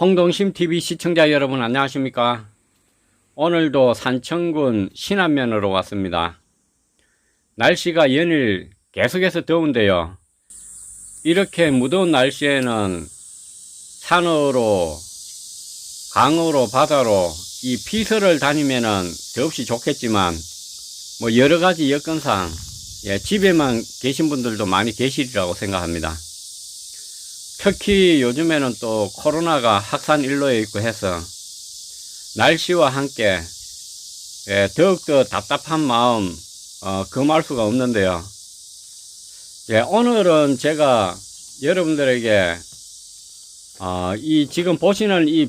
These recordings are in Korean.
홍동심 TV 시청자 여러분 안녕하십니까? 오늘도 산청군 신안면으로 왔습니다. 날씨가 연일 계속해서 더운데요. 이렇게 무더운 날씨에는 산으로 강으로 바다로 이 피서를 다니면은 더없이 좋겠지만 뭐 여러 가지 여건상 예, 집에만 계신 분들도 많이 계시리라고 생각합니다. 특히 요즘에는 또 코로나가 확산 일로에 있고 해서 날씨와 함께 예, 더욱더 답답한 마음 어, 금할 수가 없는데요. 예, 오늘은 제가 여러분들에게 어, 이 지금 보시는 이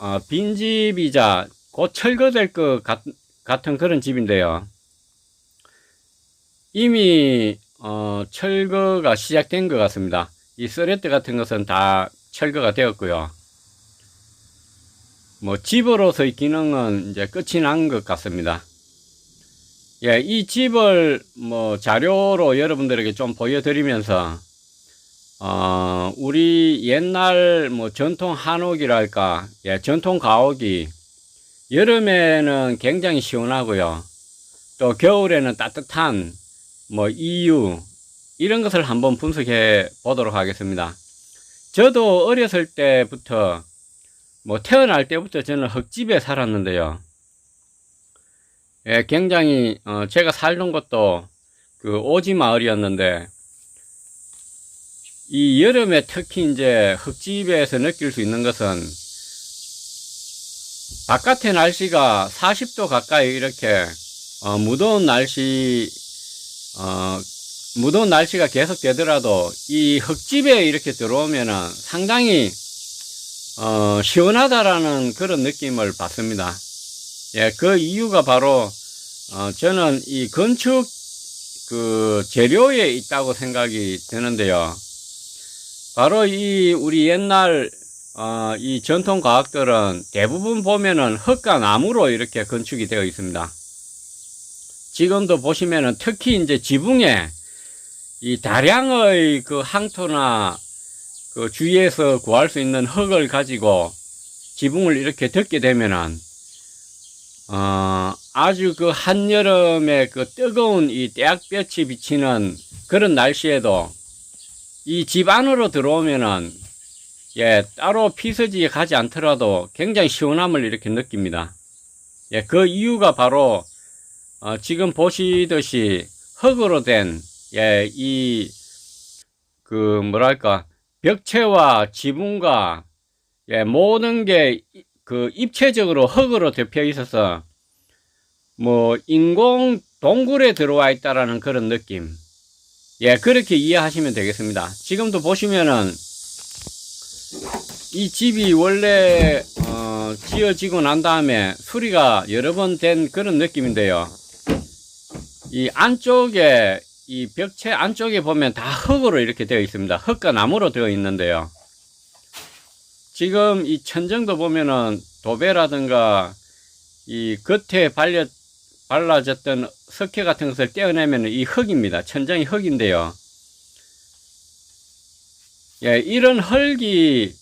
어, 빈집이자 곧 철거될 것 같, 같은 그런 집인데요. 이미 어, 철거가 시작된 것 같습니다. 이 서레트 같은 것은 다 철거가 되었고요. 뭐 집으로서의 기능은 이제 끝이 난 것 같습니다. 예, 이 집을 뭐 자료로 여러분들에게 좀 보여드리면서 어, 우리 옛날 뭐 전통 한옥이랄까, 예, 전통 가옥이 여름에는 굉장히 시원하고요. 또 겨울에는 따뜻한 뭐 이유 이런 것을 한번 분석해 보도록 하겠습니다. 저도 어렸을 때부터 뭐 태어날 때부터 저는 흙집에 살았는데요. 예, 굉장히 어, 제가 살던 곳도 그 오지 마을이었는데 이 여름에 특히 이제 흙집에서 느낄 수 있는 것은 바깥의 날씨가 40도 가까이 이렇게 어, 무더운 날씨 어, 무더운 날씨가 계속 되더라도 이 흙집에 이렇게 들어오면은 상당히 어, 시원하다라는 그런 느낌을 받습니다. 예, 그 이유가 바로 어, 저는 이 건축 그 재료에 있다고 생각이 드는데요. 바로 이 우리 옛날 어, 이 전통 과학들은 대부분 보면은 흙과 나무로 이렇게 건축이 되어 있습니다. 지금도 보시면은 특히 이제 지붕에 이 다량의 그 항토나 그 주위에서 구할 수 있는 흙을 가지고 지붕을 이렇게 덮게 되면은 어 아주 그 한여름에 그 뜨거운 이 떼약볕이 비치는 그런 날씨에도 이 집 안으로 들어오면은 예 따로 피서지에 가지 않더라도 굉장히 시원함을 이렇게 느낍니다. 예 그 이유가 바로 어, 지금 보시듯이 흙으로 된, 예, 이, 그, 뭐랄까, 벽체와 지붕과, 예, 모든 게, 그, 입체적으로 흙으로 덮여 있어서, 뭐, 인공 동굴에 들어와 있다라는 그런 느낌. 예, 그렇게 이해하시면 되겠습니다. 지금도 보시면은, 이 집이 원래, 어, 지어지고 난 다음에 수리가 여러 번 된 그런 느낌인데요. 이 안쪽에 이 벽체 안쪽에 보면 다 흙으로 이렇게 되어 있습니다. 흙과 나무로 되어 있는데요. 지금 이 천정도 보면은 도배라든가 이 겉에 발려 발라졌던 석회 같은 것을 떼어내면 이 흙입니다. 천정이 흙인데요. 예, 이런 흙이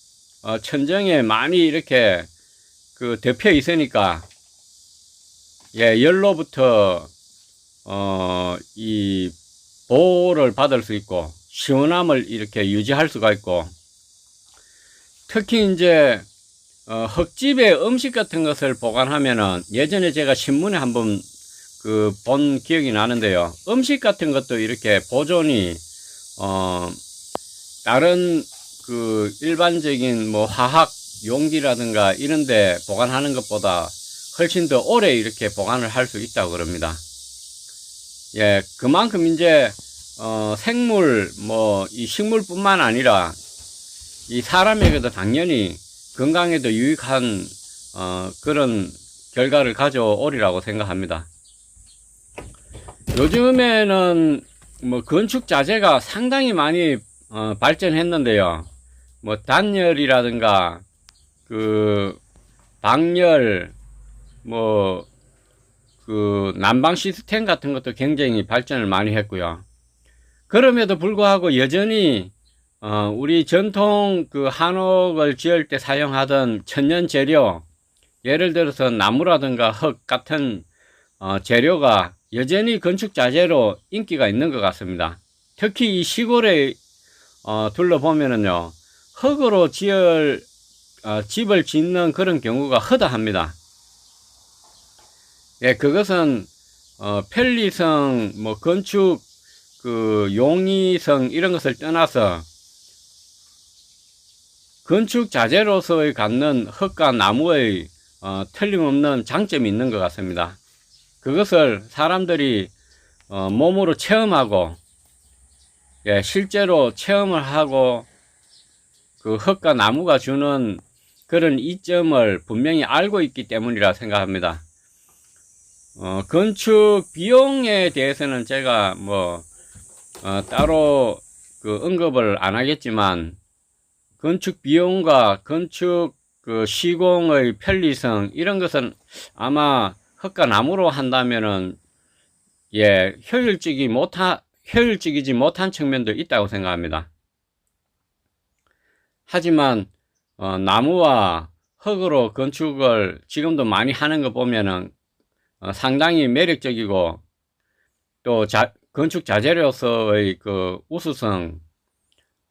어, 천정에 많이 이렇게 그 덮여 있으니까 예, 열로부터 어, 이 보호를 받을 수 있고 시원함을 이렇게 유지할 수가 있고 특히 이제 어, 흙집에 음식 같은 것을 보관하면은 예전에 제가 신문에 한번 그 본 기억이 나는데요. 음식 같은 것도 이렇게 보존이 어 다른 그 일반적인 뭐 화학 용기라든가 이런데 보관하는 것보다 훨씬 더 오래 이렇게 보관을 할 수 있다고 그럽니다. 예, 그만큼 이제 어, 생물 뭐 이 식물뿐만 아니라 이 사람에게도 당연히 건강에도 유익한 어, 그런 결과를 가져오리라고 생각합니다. 요즘에는 뭐 건축 자재가 상당히 많이 어, 발전했는데요. 뭐 단열이라든가 그 방열 뭐 그 난방 시스템 같은 것도 굉장히 발전을 많이 했고요. 그럼에도 불구하고 여전히 어, 우리 전통 그 한옥을 지을 때 사용하던 천연 재료, 예를 들어서 나무라든가 흙 같은 어, 재료가 여전히 건축 자재로 인기가 있는 것 같습니다. 특히 이 시골에 어, 둘러보면은요, 흙으로 지을 어, 집을 짓는 그런 경우가 허다합니다. 예, 그것은 어, 편리성, 뭐 건축 그 용이성 이런 것을 떠나서 건축 자재로서의 갖는 흙과 나무의 어, 틀림없는 장점이 있는 것 같습니다. 그것을 사람들이 어, 몸으로 체험하고 예, 실제로 체험을 하고 그 흙과 나무가 주는 그런 이점을 분명히 알고 있기 때문이라 생각합니다. 어, 건축 비용에 대해서는 제가 뭐 어, 따로 그 언급을 안 하겠지만 건축 비용과 건축 그 시공의 편리성 이런 것은 아마 흙과 나무로 한다면은 예 효율적이 못한 효율적이지 못한 측면도 있다고 생각합니다. 하지만 어, 나무와 흙으로 건축을 지금도 많이 하는 거 보면은 어, 상당히 매력적이고 또 자, 건축 자재로서의 그 우수성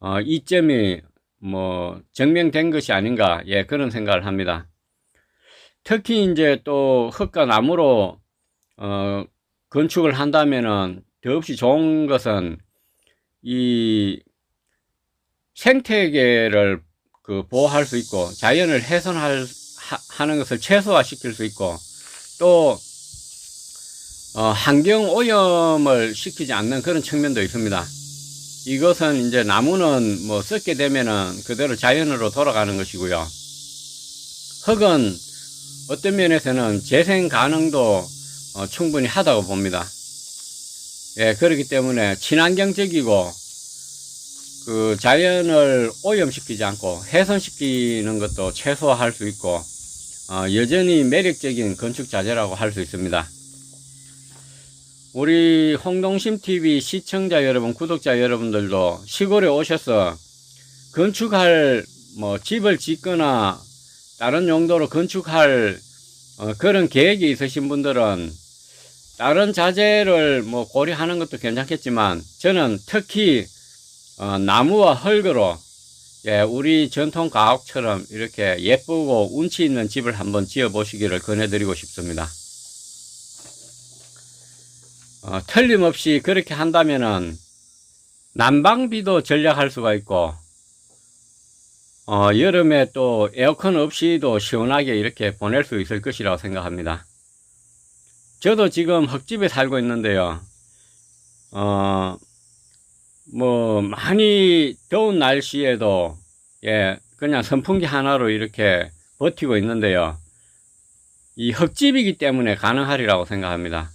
어, 이 점이 뭐 증명된 것이 아닌가 예 그런 생각을 합니다. 특히 이제 또 흙과 나무로 어, 건축을 한다면은 더없이 좋은 것은 이 생태계를 그 보호할 수 있고 자연을 훼손할 하, 하는 것을 최소화시킬 수 있고 또 어, 환경 오염을 시키지 않는 그런 측면도 있습니다. 이것은 이제 나무는 뭐 썩게 되면은 그대로 자연으로 돌아가는 것이고요. 흙은 어떤 면에서는 재생 가능도 어, 충분히 하다고 봅니다. 예, 그렇기 때문에 친환경적이고 그 자연을 오염시키지 않고 훼손시키는 것도 최소화할 수 있고 어, 여전히 매력적인 건축 자재라고 할 수 있습니다. 우리 홍동심 TV 시청자 여러분, 구독자 여러분들도 시골에 오셔서 건축할 뭐 집을 짓거나 다른 용도로 건축할 어, 그런 계획이 있으신 분들은 다른 자재를 뭐 고려하는 것도 괜찮겠지만 저는 특히 어, 나무와 흙으로 예, 우리 전통 가옥처럼 이렇게 예쁘고 운치 있는 집을 한번 지어 보시기를 권해드리고 싶습니다. 어, 틀림없이 그렇게 한다면은 난방비도 절약할 수가 있고 어, 여름에 또 에어컨 없이도 시원하게 이렇게 보낼 수 있을 것이라고 생각합니다. 저도 지금 흙집에 살고 있는데요. 어, 뭐, 많이 더운 날씨에도, 예, 그냥 선풍기 하나로 이렇게 버티고 있는데요. 이 흙집이기 때문에 가능하리라고 생각합니다.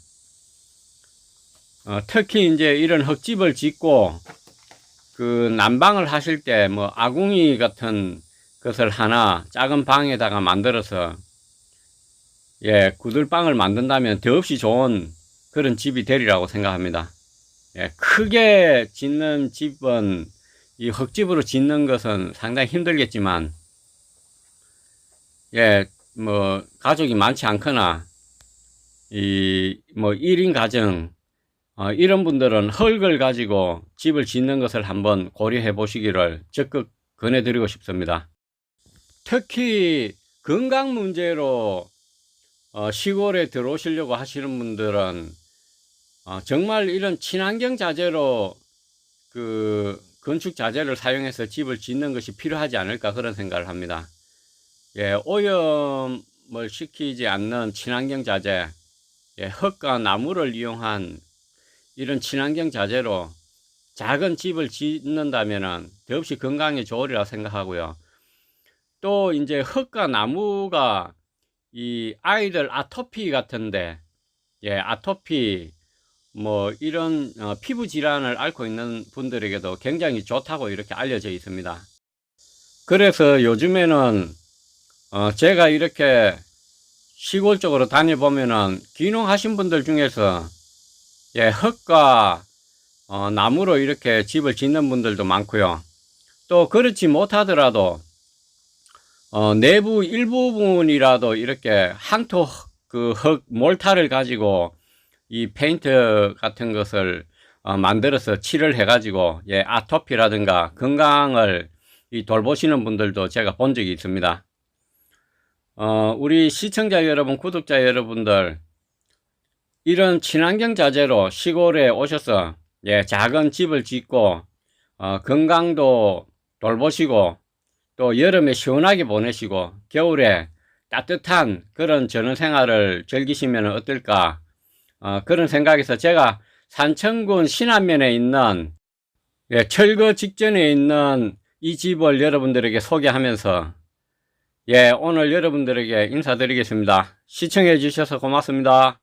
어, 특히 이제 이런 흙집을 짓고, 그 난방을 하실 때 뭐 아궁이 같은 것을 하나 작은 방에다가 만들어서 예, 구들방을 만든다면 더없이 좋은 그런 집이 되리라고 생각합니다. 예, 크게 짓는 집은 이 흙집으로 짓는 것은 상당히 힘들겠지만 예, 뭐 가족이 많지 않거나 이 뭐 1인 가정 어, 이런 분들은 흙을 가지고 집을 짓는 것을 한번 고려해 보시기를 적극 권해드리고 싶습니다. 특히 건강 문제로 어, 시골에 들어오시려고 하시는 분들은 어, 정말 이런 친환경 자재로 그 건축 자재를 사용해서 집을 짓는 것이 필요하지 않을까 그런 생각을 합니다. 예, 오염을 시키지 않는 친환경 자재, 예, 흙과 나무를 이용한 이런 친환경 자재로 작은 집을 짓는다면은 더없이 건강에 좋으리라 생각하고요. 또 이제 흙과 나무가 이 아이들 아토피 같은데, 예, 아토피, 뭐 이런 어, 피부 질환을 앓고 있는 분들에게도 굉장히 좋다고 이렇게 알려져 있습니다. 그래서 요즘에는 어, 제가 이렇게 시골 쪽으로 다녀보면은 귀농하신 분들 중에서 예, 흙과 어, 나무로 이렇게 집을 짓는 분들도 많고요. 또 그렇지 못하더라도 어, 내부 일부분이라도 이렇게 항토 그 흙 몰타를 가지고 이 페인트 같은 것을 어, 만들어서 칠을 해가지고 예 아토피라든가 건강을 이 돌보시는 분들도 제가 본 적이 있습니다. 어, 우리 시청자 여러분, 구독자 여러분들 이런 친환경 자재로 시골에 오셔서 예 작은 집을 짓고 어, 건강도 돌보시고 또 여름에 시원하게 보내시고 겨울에 따뜻한 그런 전원 생활을 즐기시면 어떨까 어, 그런 생각에서 제가 산청군 신안면에 있는 예, 철거 직전에 있는 이 집을 여러분들에게 소개하면서 예, 오늘 여러분들에게 인사드리겠습니다. 시청해 주셔서 고맙습니다.